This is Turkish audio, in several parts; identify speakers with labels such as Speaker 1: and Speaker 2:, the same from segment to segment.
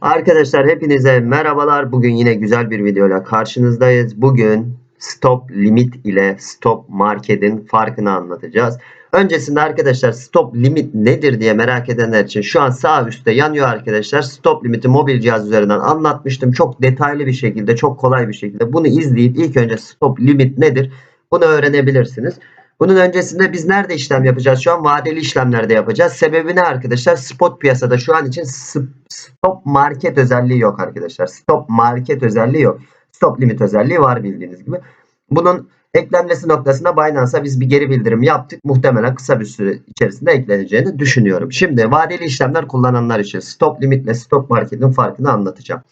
Speaker 1: Arkadaşlar hepinize merhabalar. Bugün yine güzel bir videoyla karşınızdayız. Bugün stop limit ile stop market'in farkını anlatacağız. Öncesinde arkadaşlar stop limit nedir diye merak edenler için şu an sağ üstte yanıyor arkadaşlar. Stop limiti mobil cihaz üzerinden anlatmıştım. Çok detaylı bir şekilde, çok kolay bir şekilde bunu izleyip ilk önce stop limit nedir bunu öğrenebilirsiniz. Bunun öncesinde biz nerede işlem yapacağız? Şu an vadeli işlemlerde yapacağız. Sebebi ne arkadaşlar? Spot piyasada şu an için stop market özelliği yok arkadaşlar. Stop market özelliği yok. Stop limit özelliği var bildiğiniz gibi. Bunun eklenmesi noktasında Binance'a biz bir geri bildirim yaptık. Muhtemelen kısa bir süre içerisinde ekleneceğini düşünüyorum. Şimdi vadeli işlemler kullananlar için stop limit ile stop marketin farkını anlatacağım.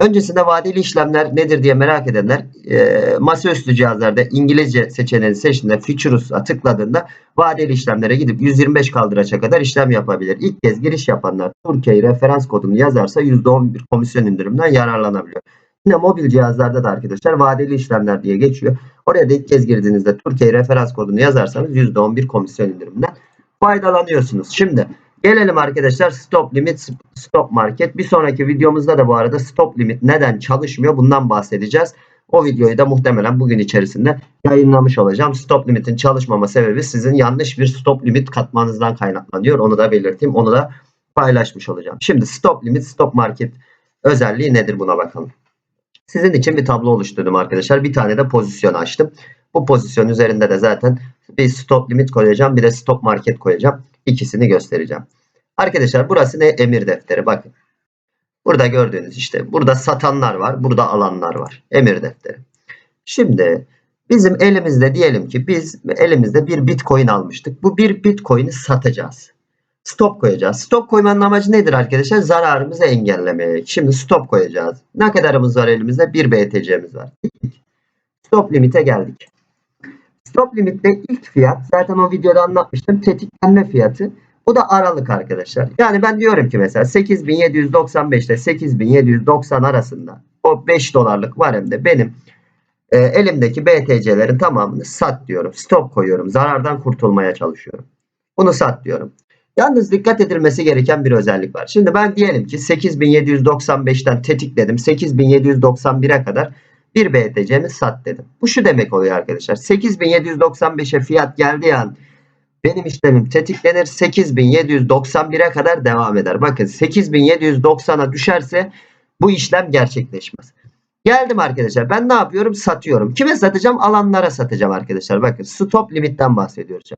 Speaker 1: Öncesinde vadeli işlemler nedir diye merak edenler e, masaüstü cihazlarda İngilizce seçeneğini seçtiğinde Futures'a tıkladığında vadeli işlemlere gidip 125 kaldıraça kadar işlem yapabilir. İlk kez giriş yapanlar Türkiye referans kodunu yazarsa %11 komisyon indirimden yararlanabiliyor. Yine mobil cihazlarda da arkadaşlar vadeli işlemler diye geçiyor. Oraya da ilk kez girdiğinizde Türkiye referans kodunu yazarsanız %11 komisyon indirimden faydalanıyorsunuz. Şimdi Gelelim arkadaşlar stop limit stop market. Bir sonraki videomuzda da bu arada stop limit neden çalışmıyor bundan bahsedeceğiz. O videoyu da muhtemelen bugün içerisinde yayınlamış olacağım. Stop limitin çalışmama sebebi sizin yanlış bir stop limit katmanızdan kaynaklanıyor. Onu da belirteyim. Onu da paylaşmış olacağım. Şimdi stop limit stop market özelliği nedir buna bakalım. Sizin için bir tablo oluşturdum arkadaşlar. Bir tane de pozisyon açtım. Bu pozisyon üzerinde de zaten bir stop limit koyacağım. Bir de stop market koyacağım. İkisini göstereceğim. Arkadaşlar burası ne? Emir defteri. Bakın. Burada gördüğünüz işte. Burada satanlar var. Burada alanlar var. Emir defteri. Şimdi bizim elimizde diyelim ki biz elimizde bir bitcoin almıştık. Bu bir bitcoin'i satacağız. Stop koyacağız. Stop koymanın amacı nedir arkadaşlar? Zararımızı engellemek. Şimdi stop koyacağız. Ne kadarımız var elimizde? 1 BTC'miz var. Stop limite geldik. Stop limitte ilk fiyat zaten o videoda anlatmıştım. Tetiklenme fiyatı. Bu da aralık arkadaşlar. Yani ben diyorum ki mesela 8795 ile 8790 arasında o 5 dolarlık var hem de benim e, elimdeki BTC'lerin tamamını sat diyorum. Stop koyuyorum. Zarardan kurtulmaya çalışıyorum. Bunu sat diyorum. Yalnız dikkat edilmesi gereken bir özellik var. Şimdi ben diyelim ki 8795'ten tetikledim. 8791'e kadar bir BTC'mi sat dedim. Bu şu demek oluyor arkadaşlar. 8795'e fiyat geldiği an benim işlemim tetiklenir. 8791'e kadar devam eder. Bakın 8790'a düşerse bu işlem gerçekleşmez. Geldim arkadaşlar. Ben ne yapıyorum? Satıyorum. Kime satacağım? Alanlara satacağım arkadaşlar. Bakın stop limitten bahsediyoruz.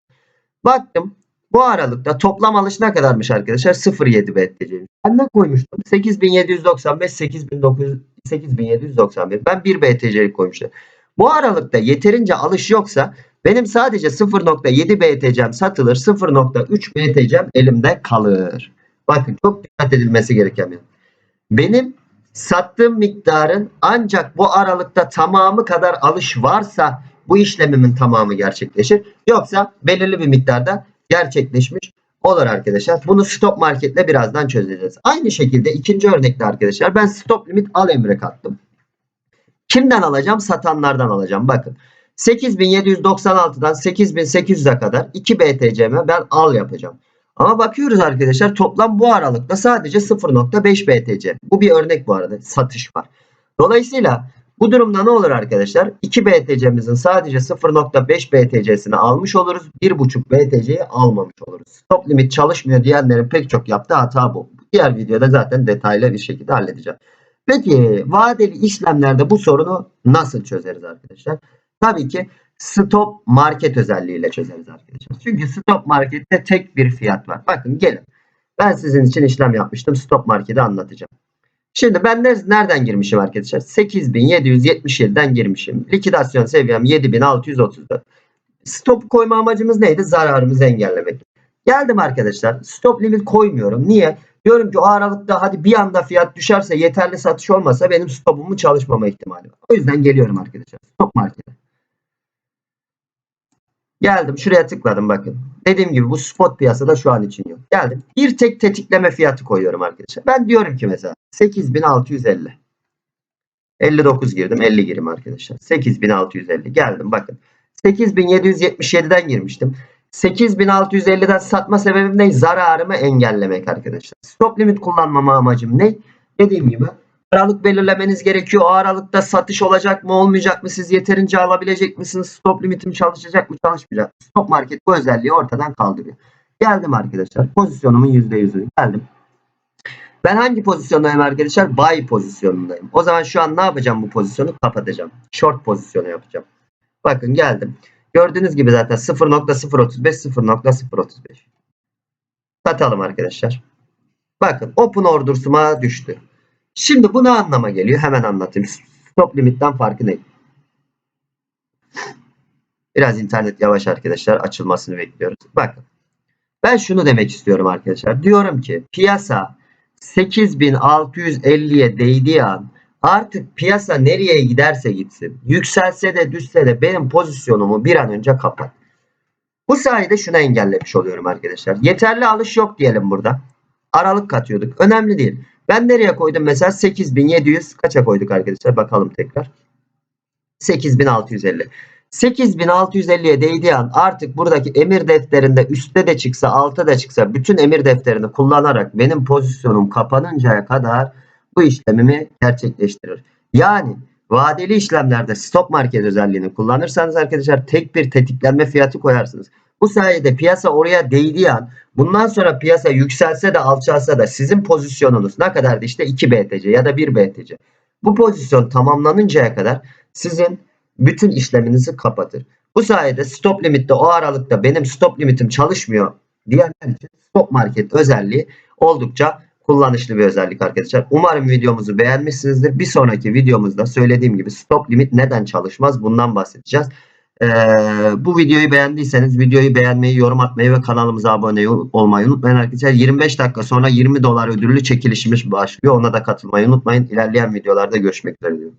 Speaker 1: Baktım bu aralıkta toplam alış ne kadarmış arkadaşlar? 0.7 BTC. Ben ne koymuştum? 8795, 8900, 8791. Ben 1 BTC koymuştum. Bu aralıkta yeterince alış yoksa benim sadece 0.7 BTC'm satılır. 0.3 BTC'm elimde kalır. Bakın çok dikkat edilmesi gereken bir. Benim sattığım miktarın ancak bu aralıkta tamamı kadar alış varsa bu işlemimin tamamı gerçekleşir. Yoksa belirli bir miktarda gerçekleşmiş olur arkadaşlar. Bunu stop marketle birazdan çözeceğiz. Aynı şekilde ikinci örnekte arkadaşlar ben stop limit al emre kattım. Kimden alacağım? Satanlardan alacağım. Bakın 8796'dan 8800'e kadar 2 BTC'me ben al yapacağım. Ama bakıyoruz arkadaşlar toplam bu aralıkta sadece 0.5 BTC. Bu bir örnek bu arada satış var. Dolayısıyla bu durumda ne olur arkadaşlar? 2 BTC'mizin sadece 0.5 BTC'sini almış oluruz. 1.5 BTC'yi almamış oluruz. Stop limit çalışmıyor diyenlerin pek çok yaptığı hata bu. Diğer videoda zaten detaylı bir şekilde halledeceğim. Peki vadeli işlemlerde bu sorunu nasıl çözeriz arkadaşlar? Tabii ki stop market özelliğiyle çözeriz arkadaşlar. Çünkü stop markette tek bir fiyat var. Bakın gelin. Ben sizin için işlem yapmıştım. Stop marketi anlatacağım. Şimdi ben nereden girmişim arkadaşlar? 8777'den girmişim. Likidasyon seviyem 7634. Stop koyma amacımız neydi? Zararımızı engellemek. Geldim arkadaşlar. Stop limit koymuyorum. Niye? Diyorum ki o aralıkta hadi bir anda fiyat düşerse yeterli satış olmasa benim stopumu çalışmama ihtimali var. O yüzden geliyorum arkadaşlar. Stop markete. Geldim şuraya tıkladım bakın. Dediğim gibi bu spot piyasada şu an için yok. Geldim. Bir tek tetikleme fiyatı koyuyorum arkadaşlar. Ben diyorum ki mesela 8650. 59 girdim 50 girim arkadaşlar. 8650 geldim bakın. 8777'den girmiştim. 8650'den satma sebebim ne? Zararımı engellemek arkadaşlar. Stop limit kullanmama amacım ne? Dediğim gibi aralık belirlemeniz gerekiyor. O aralıkta satış olacak mı olmayacak mı? Siz yeterince alabilecek misiniz? Stop limitim çalışacak mı çalışmayacak mı? Stop market bu özelliği ortadan kaldırıyor. Geldim arkadaşlar. Pozisyonumun %100'ünü geldim. Ben hangi pozisyondayım arkadaşlar? Buy pozisyonundayım. O zaman şu an ne yapacağım bu pozisyonu? Kapatacağım. Short pozisyonu yapacağım. Bakın geldim. Gördüğünüz gibi zaten 0.035 0.035. Satalım arkadaşlar. Bakın open order'suma düştü. Şimdi bu ne anlama geliyor? Hemen anlatayım. Stop limitten farkı ne? Biraz internet yavaş arkadaşlar. Açılmasını bekliyoruz. Bakın. Ben şunu demek istiyorum arkadaşlar. Diyorum ki piyasa 8650'ye değdiği an artık piyasa nereye giderse gitsin. Yükselse de düşse de benim pozisyonumu bir an önce kapat. Bu sayede şunu engellemiş oluyorum arkadaşlar. Yeterli alış yok diyelim burada. Aralık katıyorduk. Önemli değil. Ben nereye koydum mesela 8700 kaça koyduk arkadaşlar bakalım tekrar. 8650. 8650'ye değdiği an artık buradaki emir defterinde üstte de çıksa altta da çıksa bütün emir defterini kullanarak benim pozisyonum kapanıncaya kadar bu işlemimi gerçekleştirir. Yani vadeli işlemlerde stop market özelliğini kullanırsanız arkadaşlar tek bir tetiklenme fiyatı koyarsınız. Bu sayede piyasa oraya değdiği an bundan sonra piyasa yükselse de alçalsa da sizin pozisyonunuz ne kadardı işte 2 BTC ya da 1 BTC. Bu pozisyon tamamlanıncaya kadar sizin bütün işleminizi kapatır. Bu sayede stop limitte o aralıkta benim stop limitim çalışmıyor diyenler için stop market özelliği oldukça kullanışlı bir özellik arkadaşlar. Umarım videomuzu beğenmişsinizdir. Bir sonraki videomuzda söylediğim gibi stop limit neden çalışmaz bundan bahsedeceğiz. Ee, bu videoyu beğendiyseniz videoyu beğenmeyi, yorum atmayı ve kanalımıza abone olmayı unutmayın arkadaşlar. 25 dakika sonra 20 dolar ödüllü çekilişimiz başlıyor. Ona da katılmayı unutmayın. İlerleyen videolarda görüşmek üzere diyorum.